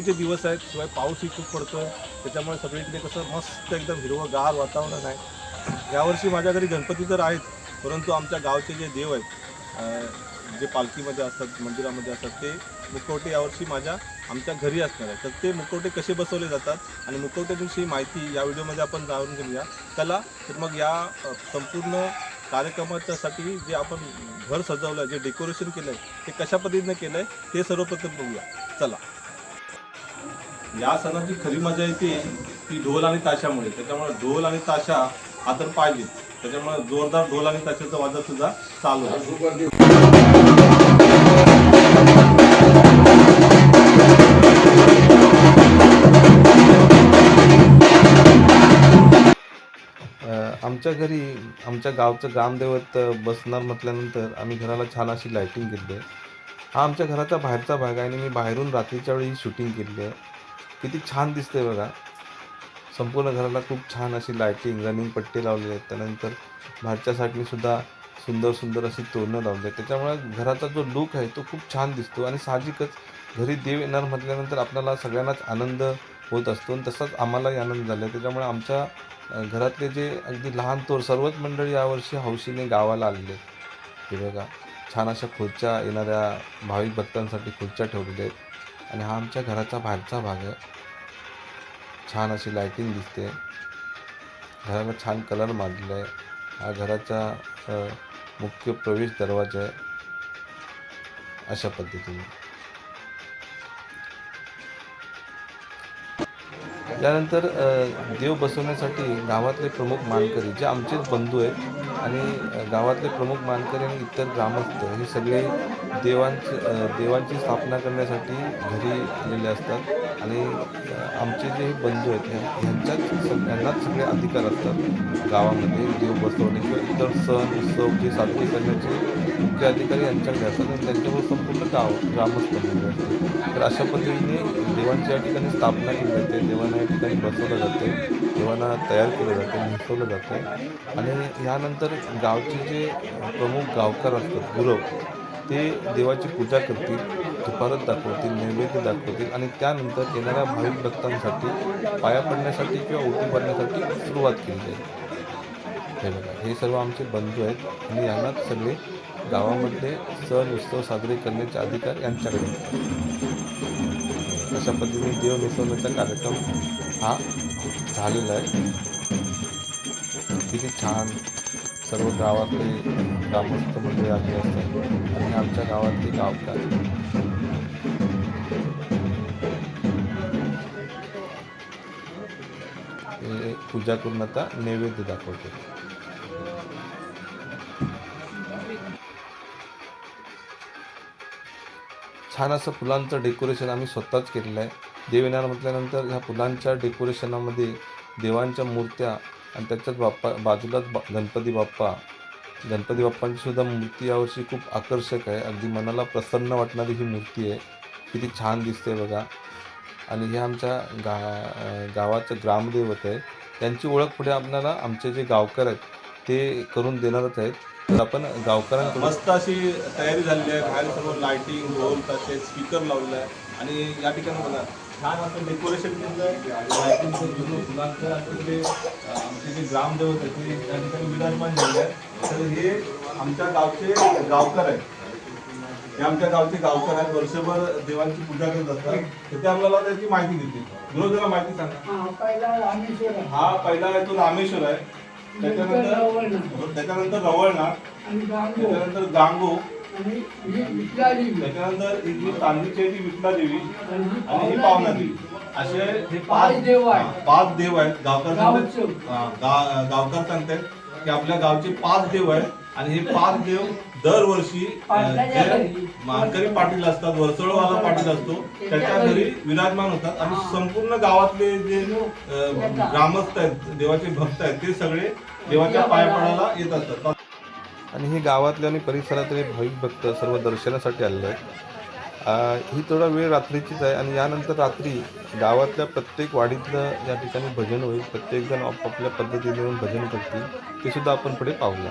जे दिवस आहेत शिवाय पाऊसही खूप पडतो. त्याच्यामुळे सगळीकडे कसं मस्त एकदम हिरवं गार वातावरण आहे. यावर्षी माझ्या घरी गणपती तर आहेत परंतु आमच्या गावचे जे देव आहेत जे पालखीमध्ये असतात मंदिरामध्ये असतात ते मुखवटे यावर्षी माझ्या आमच्या घरी असणार आहे तर ते मुखवटे कसे बसवले जातात आणि मुखवट्याविषयी माहिती या व्हिडिओमध्ये आपण जाणून घेऊया. चला तर मग या संपूर्ण कार्यक्रमाच्यासाठी जे आपण घर सजवलं जे डेकोरेशन केलं आहे ते कशा पद्धतीनं केलं आहे ते सर्वप्रथम बघूया. चला. या सणाची खरी मजा येते ती ढोल आणि ताशामुळे. त्याच्यामुळे ढोल आणि ताशा हा तर पाहिजे त्याच्यामुळे जोरदार ढोल आणि ताशाचा वाजत सुद्धा चालू आहे. आमच्या घरी आमच्या गावचं ग्रामदैवत बसणार म्हटल्यानंतर आम्ही घराला छान अशी लाईटिंग केली आहे. हा आमच्या घराचा बाहेरचा भाग आहे आणि मी बाहेरून रात्रीच्या वेळी शूटिंग केली आहे. किती छान दिसते बघा. संपूर्ण घराला खूप छान अशी लाईटिंग रनिंग पट्टी लावलेले आहेत. त्यानंतर बाहेरच्या साईडने सुद्धा सुंदर सुंदर अशी तोरणं लावली आहेत. त्याच्यामुळे घराचा जो लुक आहे तो खूप छान दिसतो आणि साहजिकच घरी देव येणार म्हटल्यानंतर आपल्याला सगळ्यांनाच आनंद होत असतो आणि तसाच आम्हालाही आनंद झाला त्याच्यामुळे आमच्या घरातले जे अगदी लहान तोर सर्वच मंडळी यावर्षी हौशीने गावाला आलेले आहेत. हे बघा छान अशा खुर्च्या येणाऱ्या भाविक भक्तांसाठी खुर्च्या ठेवलेल्या आहेत. आणि हा आमच्या घराचा बाहेरचा भाग आहे. छान अशी लाईटिंग दिसते. घराला छान कलर मारलेला आहे. हा घराचा मुख्य प्रवेश दरवाजा आहे. अशा पद्धतीने. त्यानंतर देव बसवण्यासाठी गावातले प्रमुख मानकरी जे आमचेच बंधू आहेत आणि गावातले प्रमुख मानकरी आणि इतर ग्रामस्थ हे सगळे देवांची देवांची स्थापना करण्यासाठी घरी आलेले असतात. आणि आमचे जे बंधू आहेत ह्यांच्याच सग- यांनाच सगळे अधिकार असतात गावामध्ये. देव बसवणे किंवा इतर सण उत्सव जे साजरे करण्याचे मुख्य अधिकारी यांच्याकडे असतात आणि त्यांच्यावर संपूर्ण गाव ग्रामस्थ म्हणजे असते. तर अशा पद्धतीने देवांच्या ठिकाणी स्थापना केली जाते देवांना या ठिकाणी बसवलं जाते. देवांना तयार केलं जातं मिसवलं जातं. आणि यानंतर गावचे जे प्रमुख गावकार असतात गुरव ते देवाची पूजा करतील तुपारत दाखवतील नैवेद्य दाखवतील आणि त्यानंतर येणाऱ्या भाविक भक्तांसाठी पाया पडण्यासाठी किंवा ओटी भरण्यासाठी सुरुवात केली जाईल. हे बघा हे सर्व आमचे बंधू आहेत आणि यांनाच सगळे गावामध्ये सण उत्सव साजरे करण्याचे अधिकार यांच्याकडे अशा पद्धतीने देव मिसवण्याचा कार्यक्रम हा झालेलं आहे. किती छान सर्व गावातले ग्रामस्थ मंडळी आले असतात आणि आमच्या गावातले गावकार हे पूजा करून आता नैवेद्य दाखवते. छान असं फुलांचं डेकोरेशन आम्ही स्वतःच केलेलं आहे. देव म्हटल्यानंतर ह्या फुलांच्या डेकोरेशनामध्ये देवांच्या मूर्त्या आणि त्याच्याच बाप्पा बाजूलाच बा गणपती बाप्पा. गणपती बाप्पांची सुद्धा मूर्ती यावर्षी खूप आकर्षक आहे. अगदी मनाला प्रसन्न वाटणारी ही मूर्ती आहे. किती छान दिसते बघा. आणि हे आमच्या गा गावाचं ग्रामदैवत आहे. त्यांची ओळख पुढे आपल्याला आमचे जे गावकर आहेत ते करून देणारच आहेत. तर आपण गावकऱ्यांना मस्त अशी तयारी झालेली आहे. बाहेर सर्व लाइटिंग ढोल तसेच स्पीकर लावलेला आहे. आणि या ठिकाणी बघा. छान असं डेकोरेशन केलं आहे. लाइटिंगचं जुनं फुलांचं आणि तिकडे अं, आमचे जे ग्रामदेवत आहेत ते त्या ठिकाणी विराजमान झालेले आहेत. तर हे आमच्या गावचे गावकर आहेत. हे आमच्या गावचे गावकर आहेत. वर्षभर देवांची पूजा करत असतात. तर ते आपल्याला त्याची माहिती देतील. गुरु जरा माहिती सांगा. हा, पहिला आहे. हा पहिला आहे तो रामेश्वर आहे. त्याच्यानंतर. त्याच्यानंतर रवळनाथ. त्याच्यानंतर गांगो त्याच्यानंतर ही जी चांदीची आहे ती विठला देवी आणि ही पावना देवी. असे हे पाच देव आहेत. पाच देव आहेत गावकर सांगतात. हा, गा- गावकर सांगतात की आपल्या गावचे पाच देव आहेत आणि हे पाच देव दरवर्षी अं, पाटलाच्या जे घरी. मानकरी पाटील असतात वर्सळवाला पाटील असतो त्याच्या घरी विराजमान होतात आणि संपूर्ण गावातले जे अं, ग्रामस्थ आहेत देवाचे भक्त आहेत ते सगळे देवाच्या पाया पडायला येत असतात आणि हे गावातले आणि परिसरातले भाविक भक्त सर्व दर्शनासाठी आलेले आहेत. ही थोडा वेळ रात्रीचीच आहे आणि यानंतर रात्री गावातल्या प्रत्येक वाडीतलं या ठिकाणी भजन होईल. प्रत्येकजण आपापल्या पद्धतीने येऊन भजन करतील. ते सुद्धा आपण पुढे पाहूया.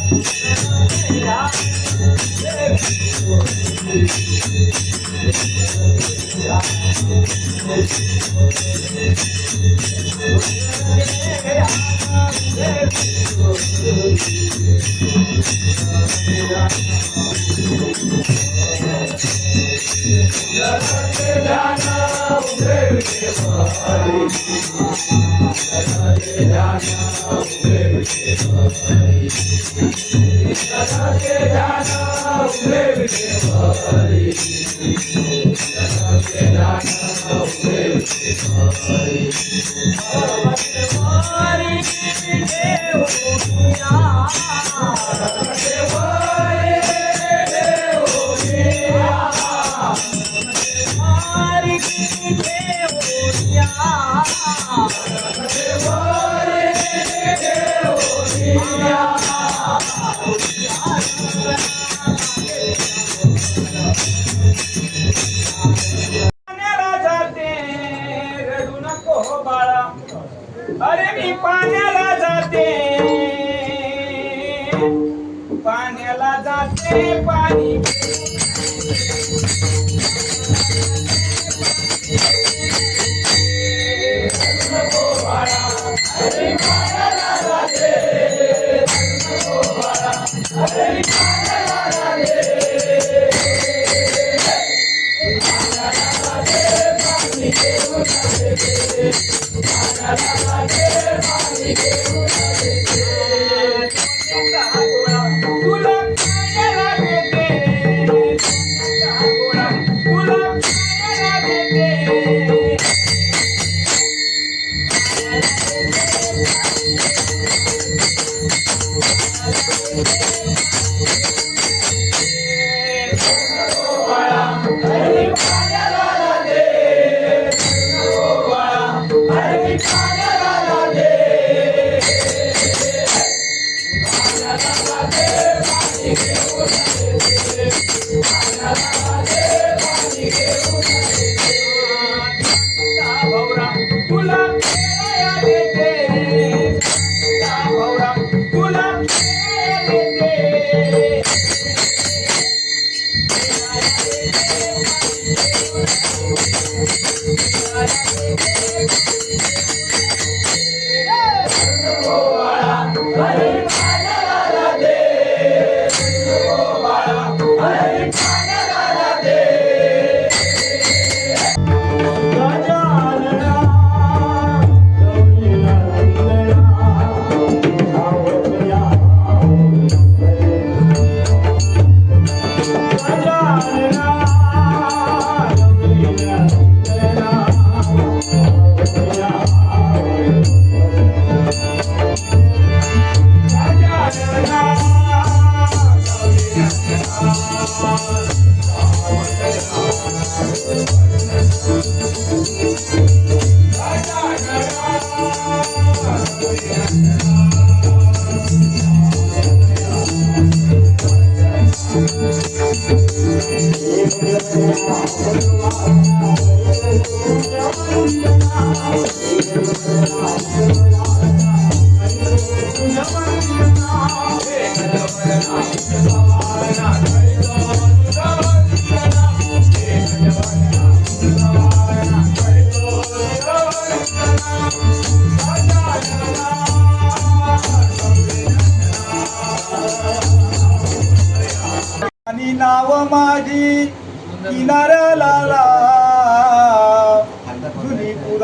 सुंदर देवाणी पाण्याला अरे मी पाण्याला जाते. पाण्याला जाते पाणी तुला